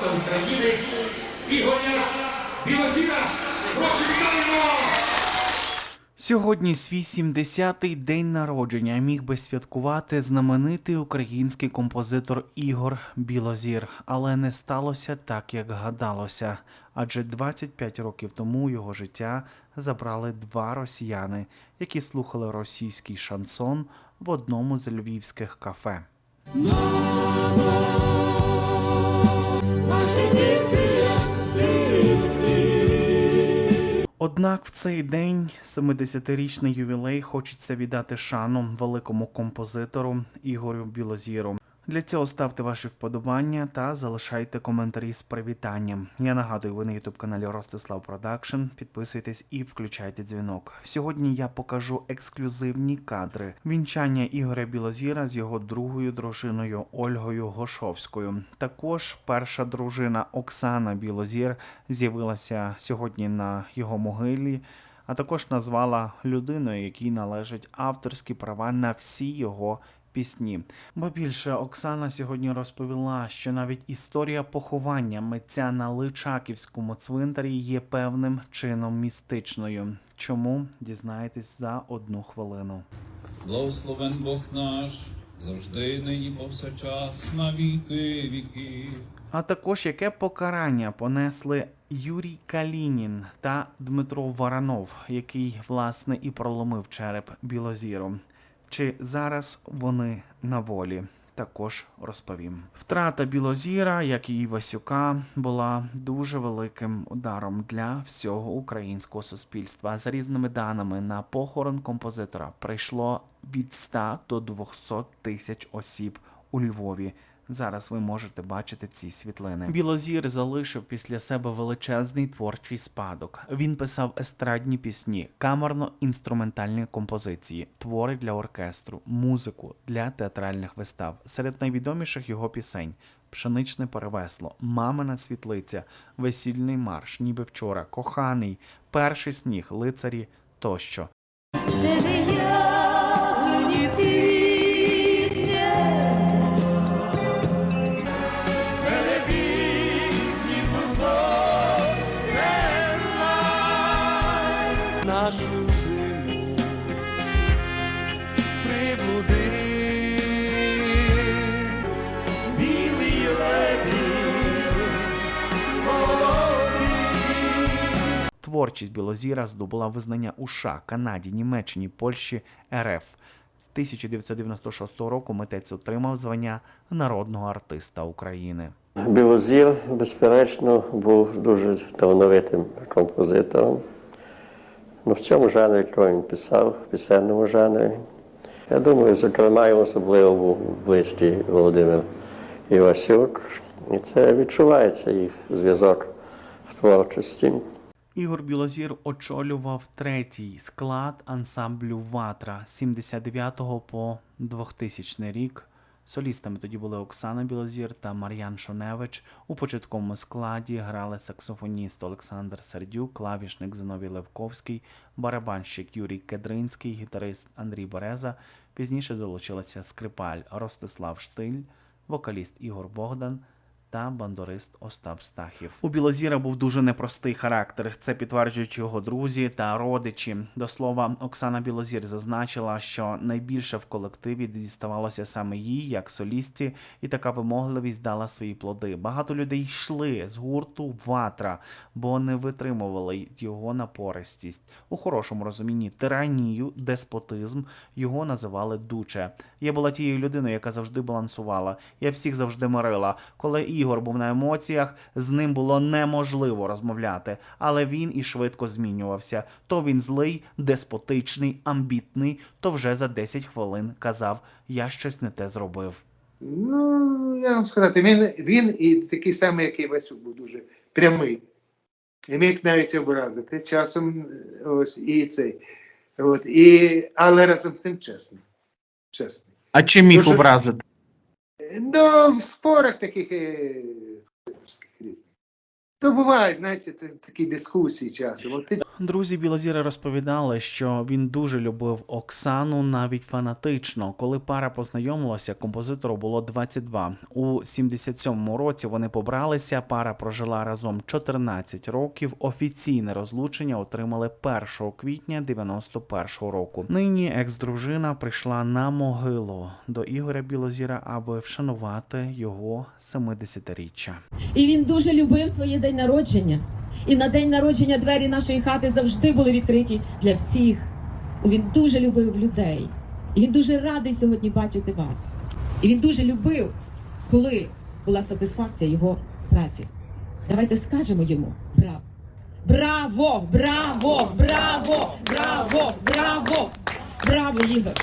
артиста України Ігоря Білозіра. Прошу вітаємо! Сьогодні свій 70-й день народження міг би святкувати знаменитий український композитор Ігор Білозір, але не сталося так, як гадалося. Адже 25 років тому його життя забрали два росіяни, які слухали російський шансон в одному з львівських кафе. Однак в цей день, 70-річний ювілей, хочеться віддати шану великому композитору Ігорю Білозіру. Для цього ставте ваші вподобання та залишайте коментарі з привітанням. Я нагадую, ви на youtube каналі Ростислав Продакшн. Підписуйтесь і включайте дзвінок. Сьогодні я покажу ексклюзивні кадри вінчання Ігоря Білозіра з його другою дружиною Ольгою Гошовською. Також перша дружина Оксана Білозір з'явилася сьогодні на його могилі. А також назвала людиною, якій належать авторські права на всі його пісні. Бо більше Оксана сьогодні розповіла, що навіть історія поховання митця на Личаківському цвинтарі є певним чином містичною. Чому дізнаєтесь за одну хвилину? Благословен Бог наш, завжди нині повсякчас на віки віків. А також яке покарання понесли Юрій Калінін та Дмитро Варанов, який власне і проломив череп Білозіру. Чи зараз вони на волі? Також розповім. Втрата Білозіра, як і Івасюка, була дуже великим ударом для всього українського суспільства. За різними даними на похорон композитора прийшло від 100 до 200 тисяч осіб у Львові. Зараз ви можете бачити ці світлини. Білозір залишив після себе величезний творчий спадок. Він писав естрадні пісні, камерно-інструментальні композиції, твори для оркестру, музику для театральних вистав. Серед найвідоміших його пісень. Пшеничне перевесло, мамина світлиця, весільний марш, ніби вчора, коханий, перший сніг, лицарі тощо. Творчість Білозіра здобула визнання у США, Канаді, Німеччині, Польщі, РФ. З 1996 року митець отримав звання народного артиста України. Білозір, безперечно, був дуже талановитим композитором. Ну, в цьому жанрі, який він писав, в пісенному жанрі. Я думаю, зокрема, йому особливо був близький Володимир Івасюк. І це відчувається їх зв'язок в творчості. Ігор Білозір очолював третій склад ансамблю Ватра з 79 по 2000 рік. Солістами тоді були Оксана Білозір та Мар'ян Шоневич. У початковому складі грали саксофоніст Олександр Сердюк, клавішник Зиновій Левковський, барабанщик Юрій Кедринський, гітарист Андрій Береза. Пізніше долучилися скрипаль Ростислав Штиль, вокаліст Ігор Богдан та бандурист Остап Стахів. У Білозіра був дуже непростий характер. Це підтверджують його друзі та родичі. До слова, Оксана Білозір зазначила, що найбільше в колективі діставалося саме їй, як солістці, і така вимогливість дала свої плоди. Багато людей йшли з гурту ватра, бо не витримували його напористість. У хорошому розумінні тиранію, деспотизм його називали дуче. Я була тією людиною, яка завжди балансувала. Я всіх завжди мирила. Коли Ігор був на емоціях, з ним було неможливо розмовляти, але він і швидко змінювався. То він злий, деспотичний, амбітний, то вже за 10 хвилин казав: Я щось не те зробив. Ну, я вам сказати, він, він і такий самий, як і Васюк, був дуже прямий. І міг навіть образити часом ось і цей. От, і, але разом з тим чесний. Чесний. А чим міг Дуже- образити? Ну, в спорах таких е, різних. То буває, знаєте, такі дискусії часом. Ти Друзі Білозіра розповідали, що він дуже любив Оксану навіть фанатично. Коли пара познайомилася, композитору було 22. У 77-му році вони побралися. Пара прожила разом 14 років. Офіційне розлучення отримали 1 квітня 91-го року. Нині екс-дружина прийшла на могилу до Ігоря Білозіра, аби вшанувати його 70-річчя. І він дуже любив своє день народження. І на день народження двері нашої хати завжди були відкриті для всіх. Він дуже любив людей. І він дуже радий сьогодні бачити вас. І він дуже любив, коли була сатисфакція його праці. Давайте скажемо йому браво. Браво! Браво! Браво! Браво! Браво! Браво, Ігор!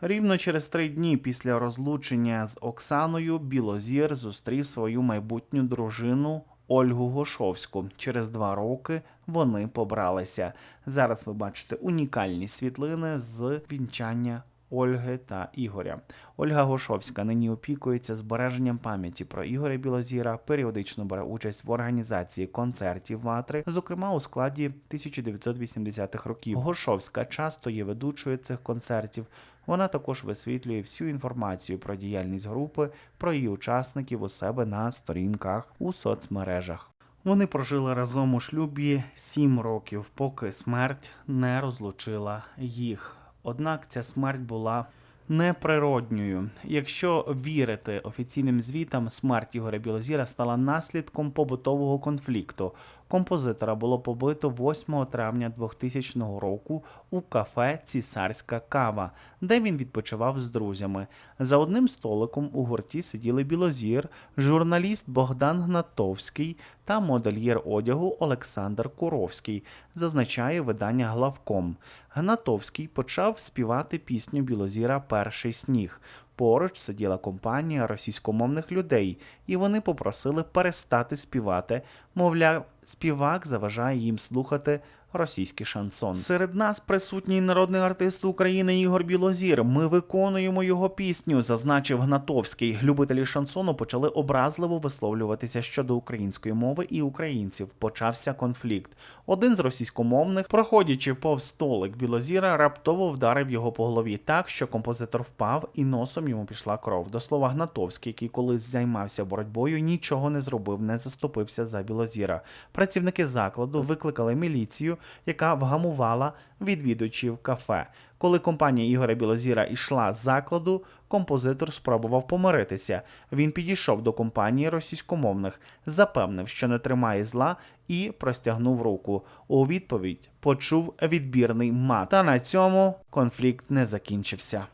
Рівно через три дні після розлучення з Оксаною Білозір зустрів свою майбутню дружину Ольгу Гошовську. Через два роки вони побралися. Зараз ви бачите унікальні світлини з вінчання. Ольги та Ігоря. Ольга Гошовська нині опікується збереженням пам'яті про Ігоря Білозіра, періодично бере участь в організації концертів ватри, зокрема у складі 1980-х років. Гошовська часто є ведучою цих концертів. Вона також висвітлює всю інформацію про діяльність групи, про її учасників у себе на сторінках у соцмережах. Вони прожили разом у шлюбі сім років, поки смерть не розлучила їх. Однак ця смерть була неприродньою. Якщо вірити офіційним звітам, смерть Ігоря Білозіра стала наслідком побутового конфлікту. Композитора було побито 8 травня 2000 року у кафе Цісарська кава, де він відпочивав з друзями. За одним столиком у гурті сиділи Білозір, журналіст Богдан Гнатовський та модельєр одягу Олександр Куровський, зазначає видання Главком. Гнатовський почав співати пісню Білозіра Перший сніг. Поруч сиділа компанія російськомовних людей, і вони попросили перестати співати. Мовляв, співак заважає їм слухати російський шансон. Серед нас присутній народний артист України Ігор Білозір. Ми виконуємо його пісню, зазначив Гнатовський. Любителі шансону почали образливо висловлюватися щодо української мови і українців. Почався конфлікт. Один з російськомовних, проходячи повз столик Білозіра, раптово вдарив його по голові так, що композитор впав і носом йому пішла кров. До слова, Гнатовський, який колись займався боротьбою, нічого не зробив, не заступився за Білозіра. Працівники закладу викликали міліцію, яка вгамувала відвідувачів кафе. Коли компанія Ігоря Білозіра йшла з закладу, композитор спробував помиритися. Він підійшов до компанії російськомовних, запевнив, що не тримає зла, і простягнув руку. У відповідь почув відбірний мат. Та на цьому конфлікт не закінчився.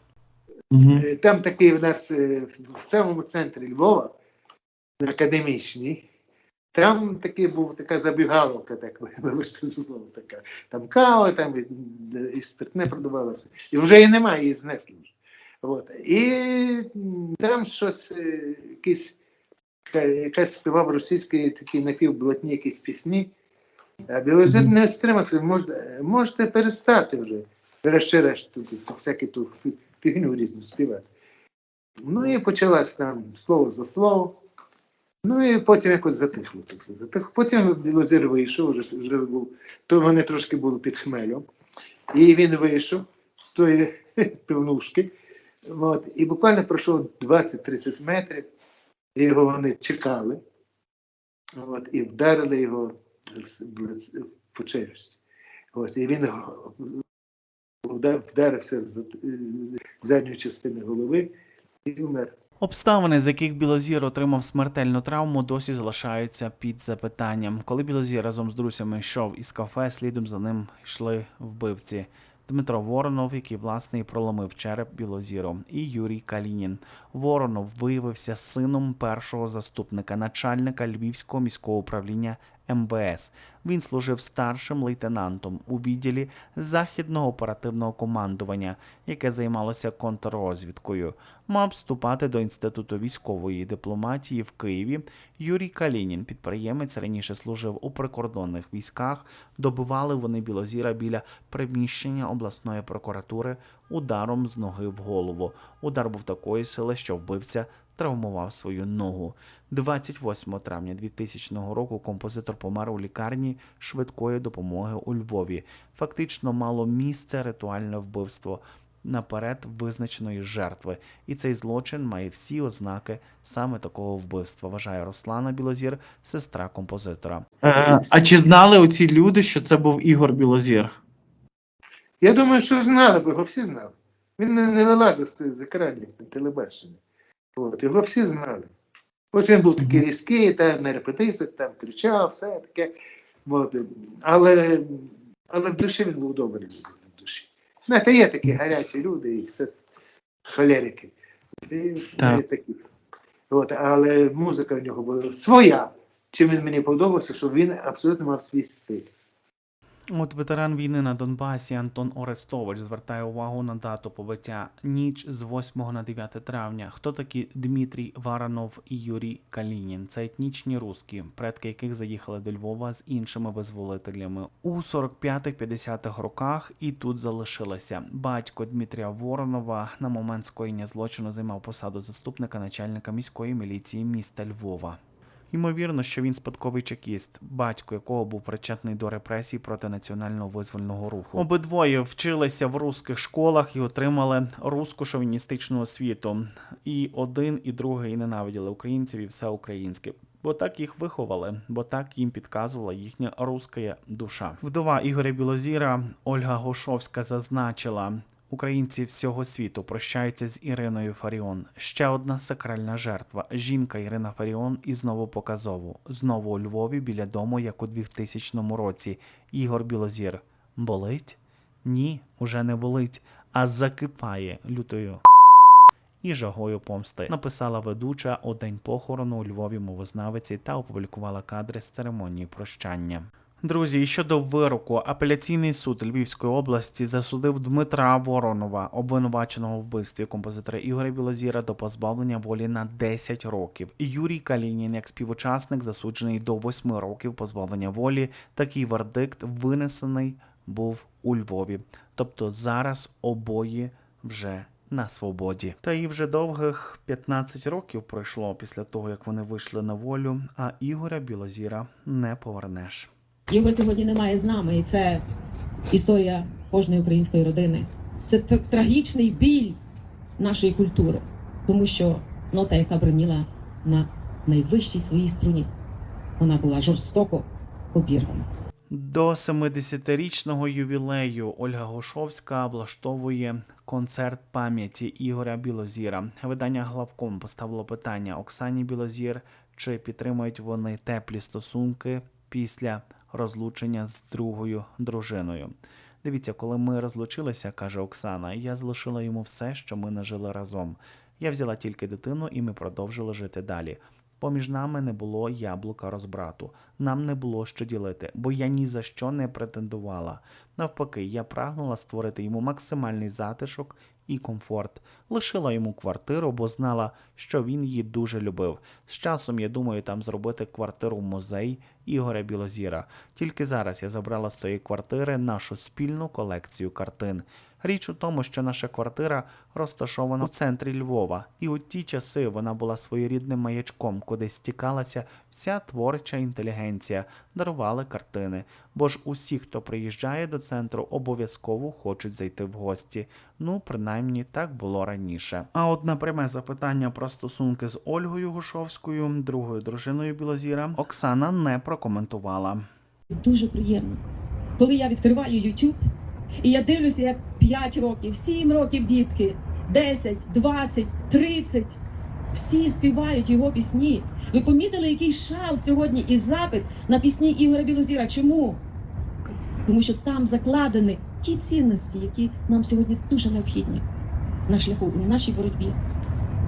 Е, Там такий в нас е, в самому центрі Львова, на академічній, там таки був така забігаловка, так вибачте за слово, така. Там кава, там і, і спиртне продавалося. І вже і немає, її знесли вже. От. І там щось, е, якийсь, якась співав російські такі напівблатні якісь пісні. А Білозір не стримався, можете, можете перестати вже. Врешті-решт, тут, всяку ту фігню різну співати. Ну і почалось там слово за слово. Ну і потім якось затихло. Так. Потім Білозір вийшов, вже, вже був, то вони трошки були під хмелем. І він вийшов з тої пивнушки. От, і буквально пройшов 20-30 метрів, і його вони чекали. От, і вдарили його по челюсті. От, і він вдарився з задньої частини голови і вмер. Обставини, з яких Білозір отримав смертельну травму, досі залишаються під запитанням. Коли Білозір разом з друзями йшов із кафе, слідом за ним йшли вбивці. Дмитро Воронов, який власне і проломив череп Білозіру, і Юрій Калінін. Воронов виявився сином першого заступника начальника Львівського міського управління МБС. Він служив старшим лейтенантом у відділі західного оперативного командування, яке займалося контррозвідкою. Мав вступати до інституту військової дипломатії в Києві. Юрій Калінін, підприємець, раніше служив у прикордонних військах. Добивали вони Білозіра біля приміщення обласної прокуратури ударом з ноги в голову. Удар був такої сили, що вбивця травмував свою ногу. 28 травня 2000 року композитор помер у лікарні швидкої допомоги у Львові. Фактично мало місце ритуальне вбивство наперед визначеної жертви, і цей злочин має всі ознаки саме такого вбивства. Вважає Руслана Білозір, сестра композитора. Е, а чи знали оці люди, що це був Ігор Білозір? Я думаю, що знали б його, всі знали. Він не, не вилазив з екранів телебачення. От, його всі знали. Ось він був такий різкий, та на репетиціях там кричав, все таке. От. Але, але в душі він був добрий в душі. Знаєте, є такі гарячі люди, і все холерики. І, Так. є такі. От, але музика в нього була своя. Чим він мені подобався, що він абсолютно мав свій стиль. От ветеран війни на Донбасі Антон Орестович звертає увагу на дату побиття ніч з 8 на 9 травня. Хто такі Дмитрій Варанов і Юрій Калінін? Це етнічні руски, предки яких заїхали до Львова з іншими визволителями у 45-50-х роках і тут залишилися. Батько Дмитрія Воронова на момент скоєння злочину займав посаду заступника начальника міської міліції міста Львова. Ймовірно, що він спадковий чекіст, батько якого був причетний до репресій проти національного визвольного руху. Обидвоє вчилися в русських школах і отримали руску шовіністичну освіту. І один, і другий ненавиділи українців і все українське. Бо так їх виховали, бо так їм підказувала їхня руська душа. Вдова Ігоря Білозіра Ольга Гошовська зазначила. Українці всього світу прощаються з Іриною Фаріон. Ще одна сакральна жертва. Жінка Ірина Фаріон і знову показово. Знову у Львові біля дому, як у 2000 році. Ігор Білозір. Болить? Ні, уже не болить, а закипає лютою і жагою помсти. Написала ведуча у день похорону у Львові мовознавиці та опублікувала кадри з церемонії прощання. Друзі, і щодо вироку, апеляційний суд Львівської області засудив Дмитра Воронова, обвинуваченого в вбивстві композитора Ігоря Білозіра до позбавлення волі на 10 років. Юрій Калінін, як співучасник, засуджений до 8 років позбавлення волі. Такий вердикт винесений був у Львові. Тобто зараз обоє вже на свободі. Та і вже довгих 15 років пройшло після того, як вони вийшли на волю, а Ігоря Білозіра не повернеш. Його сьогодні немає з нами, і це історія кожної української родини. Це тр- трагічний біль нашої культури, тому що нота, яка броніла на найвищій своїй струні, вона була жорстоко обірвана. До 70-річного ювілею Ольга Гошовська влаштовує концерт пам'яті Ігоря Білозіра. Видання главком поставило питання Оксані Білозір, чи підтримують вони теплі стосунки після розлучення з другою дружиною. Дивіться, коли ми розлучилися, каже Оксана, я залишила йому все, що ми нажили разом. Я взяла тільки дитину, і ми продовжили жити далі. Поміж нами не було яблука розбрату. Нам не було що ділити, бо я ні за що не претендувала. Навпаки, я прагнула створити йому максимальний затишок і комфорт. Лишила йому квартиру, бо знала, що він її дуже любив. З часом я думаю там зробити квартиру музей Ігоря Білозіра. Тільки зараз я забрала з тої квартири нашу спільну колекцію картин. Річ у тому, що наша квартира розташована у центрі Львова, і у ті часи вона була своєрідним маячком, куди стікалася вся творча інтелігенція, дарували картини. Бо ж усі, хто приїжджає до центру, обов'язково хочуть зайти в гості. Ну, принаймні так було раніше. А от на пряме запитання про стосунки з Ольгою Гушовською, другою дружиною Білозіра, Оксана не прокоментувала. Дуже приємно. Коли я відкриваю YouTube, і я дивлюся, як 5 років, 7 років дітки, 10, 20, 30, всі співають його пісні. Ви помітили, який шал сьогодні і запит на пісні Ігоря Білозіра? Чому? Тому що там закладені ті цінності, які нам сьогодні дуже необхідні на шляху і нашій боротьбі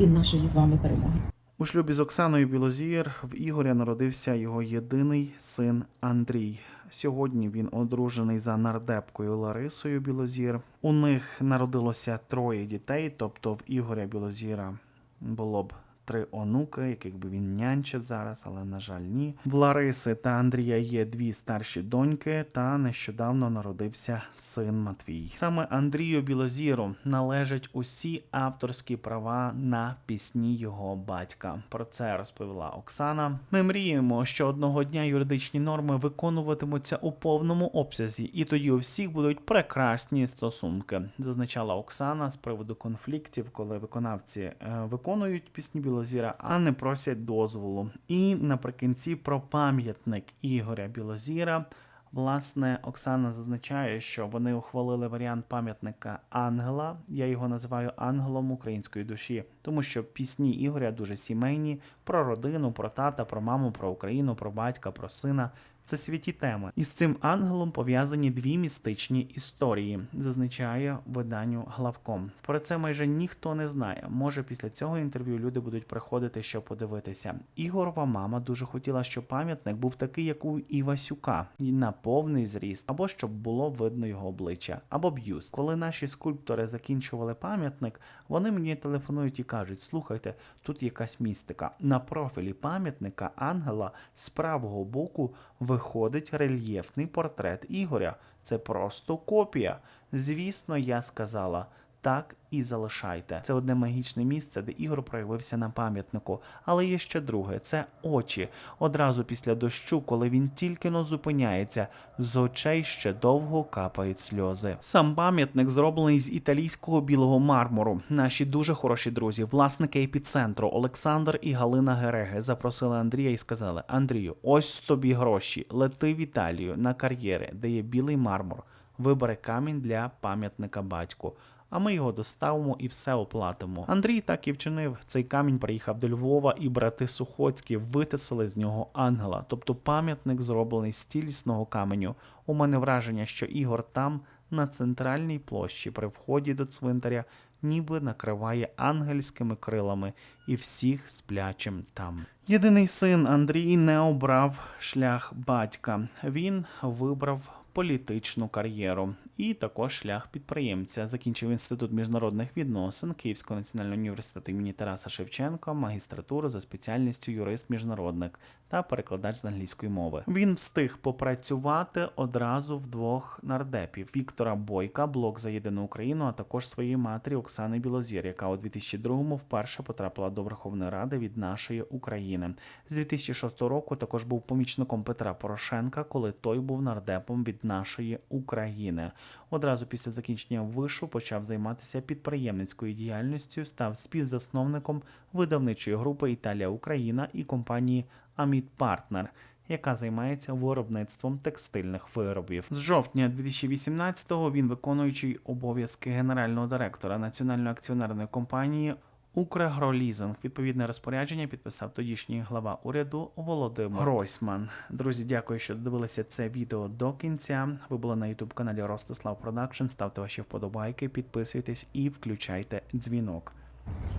і нашої з вами перемоги. У шлюбі з Оксаною Білозір в Ігоря народився його єдиний син Андрій. Сьогодні він одружений за нардепкою Ларисою Білозір. У них народилося троє дітей, тобто в Ігоря Білозіра було б три онуки, яких би він нянчив зараз, але на жаль, ні. В Лариси та Андрія є дві старші доньки, та нещодавно народився син Матвій. Саме Андрію Білозіру належать усі авторські права на пісні його батька. Про це розповіла Оксана. Ми мріємо, що одного дня юридичні норми виконуватимуться у повному обсязі, і тоді у всіх будуть прекрасні стосунки, зазначала Оксана з приводу конфліктів, коли виконавці е, виконують пісні Білозіра, а не просять дозволу. І наприкінці про пам'ятник Ігоря Білозіра. Власне, Оксана зазначає, що вони ухвалили варіант пам'ятника Ангела. Я його називаю ангелом української душі, тому що пісні Ігоря дуже сімейні про родину, про тата, про маму, про Україну, про батька, про сина. Це святі теми. І з цим ангелом пов'язані дві містичні історії, зазначає виданню главком. Про це майже ніхто не знає. Може, після цього інтерв'ю люди будуть приходити, щоб подивитися. Ігорова мама дуже хотіла, щоб пам'ятник був такий, як у Івасюка, на повний зріст, або щоб було видно його обличчя, або б'юст. Коли наші скульптори закінчували пам'ятник, вони мені телефонують і кажуть: слухайте, тут якась містика. На профілі пам'ятника ангела з правого боку виходить рельєфний портрет Ігоря. Це просто копія. Звісно, я сказала. Так і залишайте. Це одне магічне місце, де Ігор проявився на пам'ятнику. Але є ще друге це очі. Одразу після дощу, коли він тільки но зупиняється, з очей ще довго капають сльози. Сам пам'ятник зроблений з італійського білого мармуру. Наші дуже хороші друзі, власники епіцентру Олександр і Галина Гереги запросили Андрія і сказали: Андрію, ось тобі гроші. Лети в Італію на кар'єри, де є білий мармур. Вибери камінь для пам'ятника батьку. А ми його доставимо і все оплатимо. Андрій так і вчинив. Цей камінь приїхав до Львова, і брати Сухоцькі витисали з нього ангела. Тобто пам'ятник зроблений з цілісного каменю. У мене враження, що Ігор там, на центральній площі, при вході до цвинтаря, ніби накриває ангельськими крилами і всіх сплячим там. Єдиний син Андрій не обрав шлях батька. Він вибрав політичну кар'єру і також шлях підприємця. Закінчив інститут міжнародних відносин Київського національного університету імені Тараса Шевченка, магістратуру за спеціальністю юрист-міжнародник та перекладач з англійської мови. Він встиг попрацювати одразу в двох нардепів: Віктора Бойка, блок за єдину Україну, а також своєї матері Оксани Білозір, яка у 2002-му вперше потрапила до Верховної Ради від нашої України. З 2006 року також був помічником Петра Порошенка, коли той був нардепом від нашої України. Одразу після закінчення вишу почав займатися підприємницькою діяльністю, став співзасновником видавничої групи Італія Україна і компанії Аміт Партнер. Яка займається виробництвом текстильних виробів з жовтня 2018-го Він виконуючий обов'язки генерального директора національної акціонерної компанії Укргролізинг. Відповідне розпорядження підписав тодішній глава уряду Володимир Гройсман. Друзі, дякую, що дивилися це відео до кінця. Ви були на youtube каналі Ростислав Продакшн. Ставте ваші вподобайки, підписуйтесь і включайте дзвінок.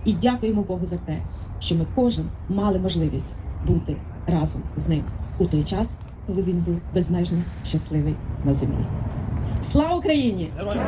І дякуємо Богу за те, що ми кожен мали можливість бути разом з ним у той час, коли він був безмежно щасливий на землі. Слава Україні! Героям!